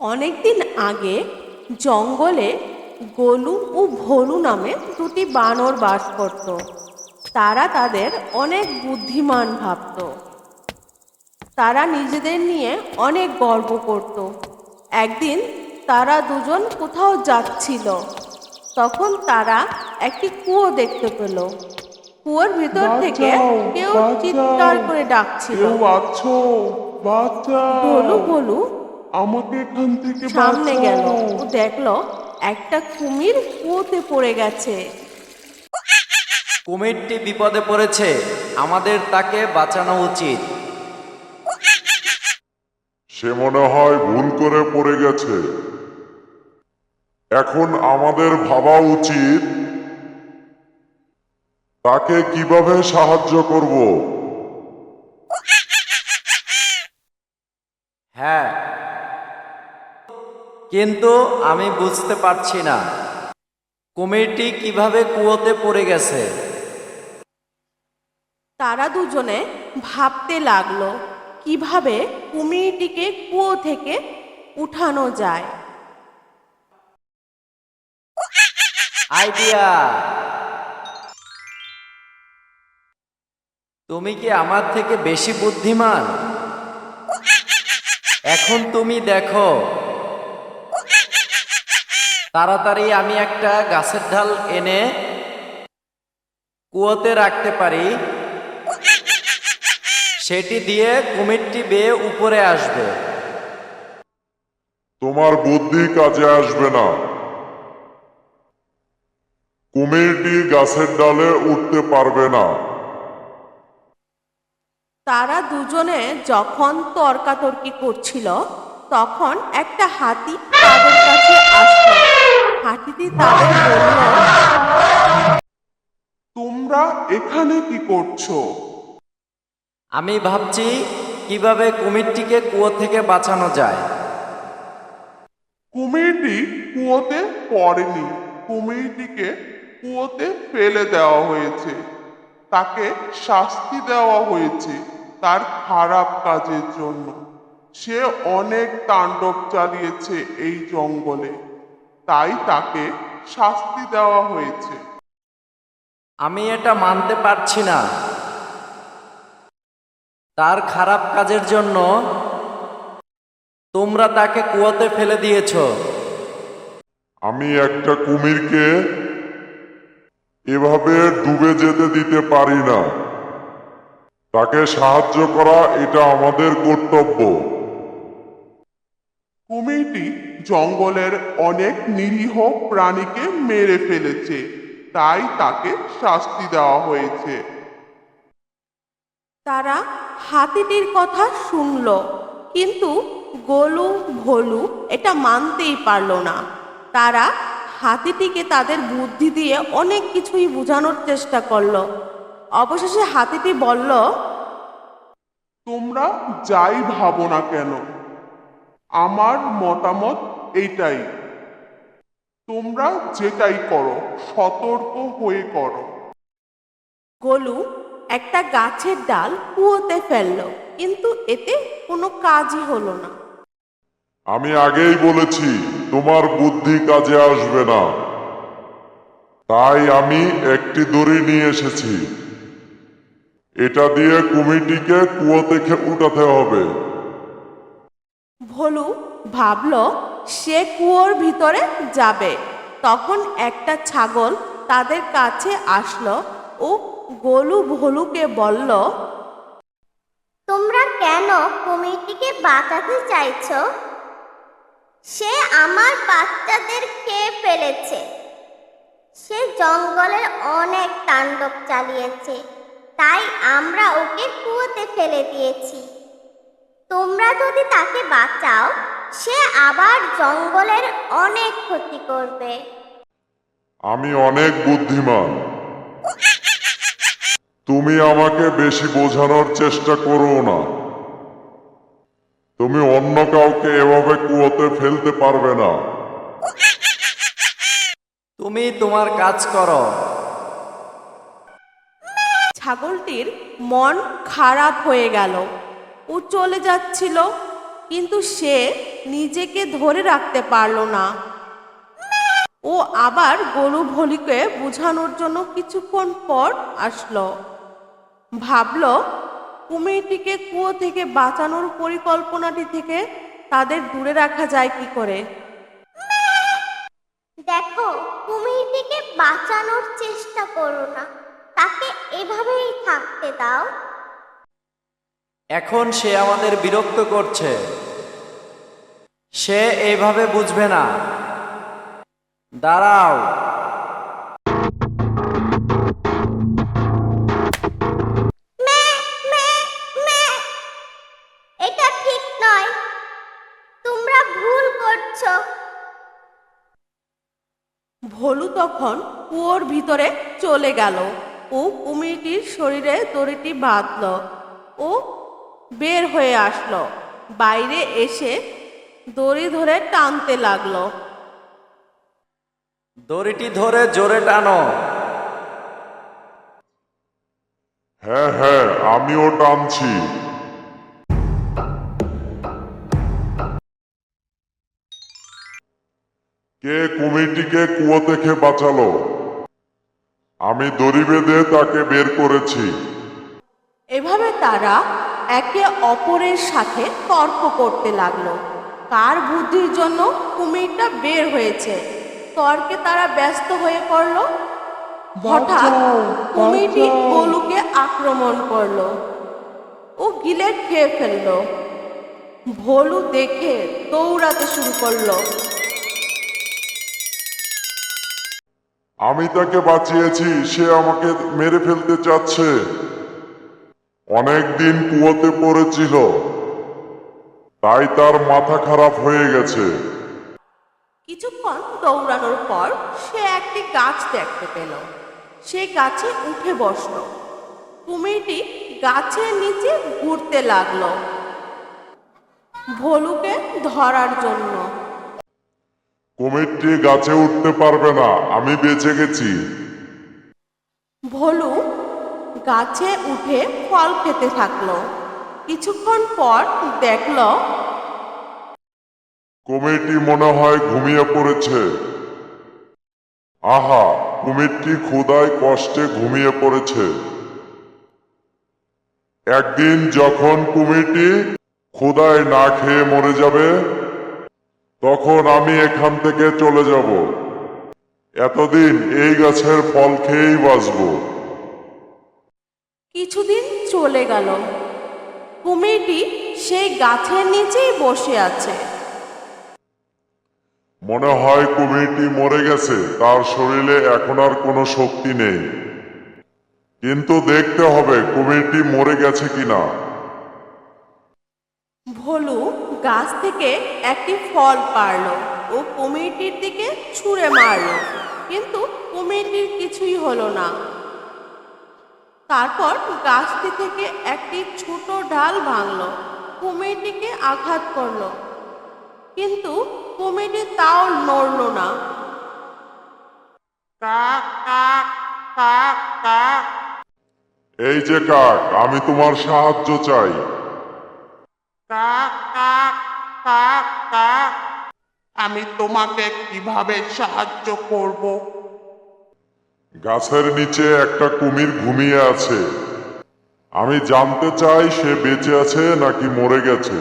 অনেকদিন আগে জঙ্গলে গোলু ও ভোলু নামে দুটি বানর বাস করত। তারা তাদের অনেক বুদ্ধিমান ভাবত। তারা নিজেদের নিয়ে অনেক গর্ব করত। একদিন তারা দুজন কোথাও যাচ্ছিল। তখন তারা একটি কুয়ো দেখতে পেল। কুয়োর ভিতর থেকে কেউ চিৎকার করে ডাকছিল। ভোলু ভোলু আমাকে এখান থেকে সামনে গেল। ও দেখল একটা কুমির কুয়োতে পড়ে গেছে। কুমিরটি বিপদে পড়েছে। আমাদের তাকে বাঁচানো উচিত। সে মনে হয় ভুল করে পড়ে গেছে। এখন আমাদের ভাবা উচিত তাকে কীভাবে সাহায্য করব হ্যাঁ কিন্তু আমি বুঝতে পারছি না। কুমিরটি কীভাবে কুয়োতে পড়ে গেছে? তারা দুজনে ভাবতে লাগল কীভাবে কুমিরটিকে কুয়ো থেকে উঠানো যায়। আইডিয়া! তুমি কি আমার থেকে বেশি বুদ্ধিমান? এখন তুমি দেখো। তাড়াতাড়ি আমি একটা গাছের ঢাল এনে কুয়োতে রাখতে পারি। সেটি দিয়ে কুমিরটি বেয়ে উপরে আসবে। তোমার বুদ্ধি কাজে আসবে না। কুমিরটি গাছের ডালে উঠতে পারবে না। তারা দুজনে যখন তর্কাতর্কি করছিল তখন একটা হাতি তাদের কাছে আসলো। হাতিটি তাদের বলল তোমরা এখানে কি করছ? আমি ভাবছি কীভাবে কুমিরটিকে কুয়ো থেকে বাঁচানো যায়? কুমিরটি কুয়োতে পড়েনি। কুমিরটিকে কুয়োতে ফেলে দেওয়া হয়েছে। তাকে শাস্তি দেওয়া হয়েছে তার খারাপ কাজের জন্য। সে অনেক তাণ্ডব চালিয়েছে এই জঙ্গলে। তাই তাকে শাস্তি দেওয়া হয়েছে। আমি এটা মানতে পারছি না। তার খারাপ কাজের জন্য তোমরা তাকে কুয়োতে ফেলে দিয়েছ। আমি একটা কুমিরকে এভাবে ডুবে যেতে দিতে পারি না। তাকে সাহায্য করা এটা আমাদের কর্তব্য। কুমিরটি জঙ্গলের অনেক নিরীহ প্রাণীকে মেরে ফেলেছে। তাই তাকে শাস্তি দেওয়া হয়েছে। তারা হাতিটির কথা শুনল কিন্তু গোলু ভোলু এটা মানতেই পারল না। তারা হাতিটিকে তাদের বুদ্ধি দিয়ে অনেক কিছুই বোঝানোর চেষ্টা করল। অবশেষে হাতিটি বলল তোমরা যাই ভাবো না কেন আমার মতামত এইটাই। তোমরা যেটাই করো সতর্ক হয়ে করো। গোলু একটা গাছের ডাল কুয়োতে ফেলল কিন্তু এতে কোনো কাজই হলো না। আমি আগেই বলেছি তোমার বুদ্ধি কাজে আসবে না। তাই আমি একটি দড়ি নিয়ে এসেছি। এটা দিয়ে কুমিরটিকে কুয়ো থেকে উঠাতে হবে। ভোলু ভাবলো, সে কুয়োর ভিতরে যাবে। তখন একটা ছাগল তাদের কাছে আসলো ও গোলু ভোলুকে বলল, তোমরা কেন কুমিরটিকে বাঁচাতে চাইছো? সে আমার বাচ্চাদের খেয়ে ফেলেছে। সে জঙ্গলের অনেক তাণ্ডব চালিয়েছে। তাই আমরা ওকে কুয়োতে ফেলে দিয়েছি। তোমরা যদি তাকে বাঁচাও সে আবার জঙ্গলের অনেক ক্ষতি করবে। আমি অনেক বুদ্ধিমান। তুমি আমাকে বেশি বোঝানোর চেষ্টা করো না। তুমি অন্য কাউকে এভাবে কুয়োতে ফেলতে পারবে না। তুমি তোমার কাজ করো। ছাগলটির মন খারাপ হয়ে গেল। ও চলে যাচ্ছিল, কিন্তু সে নিজেকে ধরে রাখতে পারল না। ও আবার গরু ভলিকে বোঝানোর জন্য কিছুক্ষণ পর আসলো। ভাবলো, কুমিরটিকে কুয়ো থেকে বাঁচানোর পরিকল্পনাটি থেকে তাদের দূরে রাখা যায় কি করে? দেখো, কুমিরটিকে বাঁচানোর চেষ্টা করো না। তাকে এভাবেই থাকতে দাও। এখন সে আমাদের বিরক্ত করছে। সে এইভাবে বুঝবে না। দাঁড়াও। এটা ঠিক নয়। তোমরা ভুল করছ। ভলু তখন কুয়োর ভিতরে চলে গেল। ও কুমিরটির শরীরে দড়িটি বাঁধল। ও বের হয়ে আসলো। বাইরে এসে দড়ি ধরে টানতে লাগল। দড়িটি ধরে জোরে টানো। হ্যাঁ হ্যাঁ আমিও টানছি। কে কুমিরটিকে কুয়ো থেকে বাঁচালো? আমি দড়ি বেঁধে তাকে বের করেছি। এভাবে তারা একে অপরের সাথে তর্ক করতে লাগল। কার বুদ্ধির জন্য কুমিরটা বের হয়েছে? তর্কে তারা ব্যস্ত হয়ে পড়ল। হঠাৎ কুমিরটি গোলুকে আক্রমণ করল। ও গিলে খেয়ে ফেলল। ভোলু দেখে দৌড়াতে শুরু করল। আমি তাকে বাঁচিয়েছি সে আমাকে মেরে ফেলতে চাচ্ছে। অনেক দিন কুয়োতে পড়েছিল। তাই তার মাথা খারাপ হয়ে গেছে। কিছুক্ষণ দৌড়ানোর পর সে একটি গাছ দেখতে পেল। সে গাছে উঠে বসল। কুমিরটি গাছের নিচে ঘুরতে লাগল। ভলুকে ধরার জন্য। কুমিরটি গাছে উঠতে পারবে না আমি বেঁচে গেছি। ভলু গাছে উঠে ফল খেতে থাকল। কিছুক্ষণ পর দেখল কুমিরটি মনে হয় ঘুমিয়ে পড়েছে। আহা কুমিরটি ক্ষুদায় কষ্টে ঘুমিয়ে পড়েছে। একদিন যখন কুমিরটি ক্ষুদায় না খেয়ে মরে যাবে, তখন আমি এখান থেকে চলে যাব। এতদিন এই গাছের ফল খেয়েই বাঁচবো। কিছুদিন চলে গেল। কুমিরটি সেই গাছের নিচেই বসে আছে। মনে হয় কুমিরটি মরে গেছে তার শরীরে এখন আর কোনো শক্তি নেই। কিন্তু দেখতে হবে কুমিরটি মরে গেছে কিনা। ভলু গাছ থেকে একটি ফল পারল ও কুমিরটির দিকে ছুঁড়ে মারলো। কিন্তু কুমিরটির কিছুই হলো না। তারপর গাছটি থেকে একটি ছোট ডাল ভাঙলো কুমিরটিকে আঘাত করল। কিন্তু কুমিরটি তাও নড়ল না। কাক কাক কাক কাক। এই যে কাক আমি তোমার সাহায্য চাই। কাক কাক কাক কাক। আমি তোমাকে কীভাবে সাহায্য করব? গাছের নিচে একটা কুমির ঘুমিয়ে আছে। আমি জানতে চাই সে বেঁচে আছে নাকি মরে গেছে।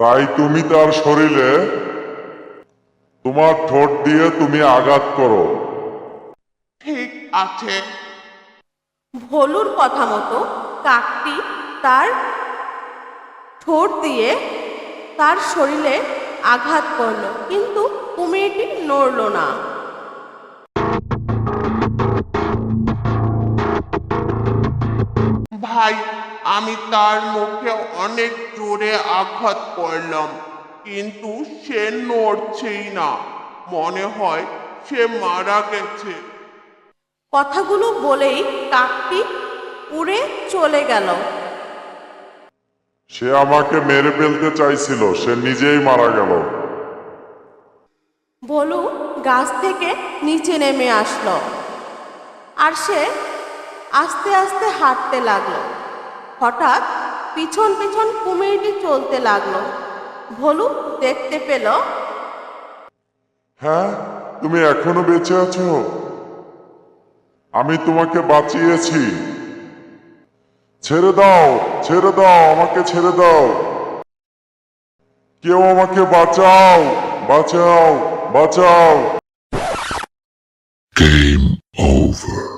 তাই তুমি তার শরীরে তোমার ঠোঁট দিয়ে তুমি আঘাত করো। ঠিক আছে। ভলুর কথা মতো কাকটি তার ঠোঁট দিয়ে তার শরীরে আঘাত করল কিন্তু কুমিরটি নড়ল না। ভাই আমি তার মুখে অনেক জোরে আঘাত করলাম কিন্তু সে নড়ছেই না। মনে হয় সে মারা গেছে। কথাগুলো বলেই কাকটি উড়ে চলে গেল। সে আমাকে মেরে ফেলতে চাইছিল সে নিজেই মারা গেল। ভলু গাছ থেকে নিচে নেমে আসলো। আর সে আস্তে আস্তে হাঁটতে লাগল। হঠাৎ পিছন পিছন কুমিরটি চলতে লাগল। ভলু দেখতে পেল। হ্যাঁ তুমি এখনও বেঁচে আছো? আমি তোমাকে বাঁচিয়েছি। ছেড়ে দাও ছেড়ে দাও আমাকে ছেড়ে দাও। কেউ আমাকে বাঁচাও বাঁচাও বাঁচাও। Game over.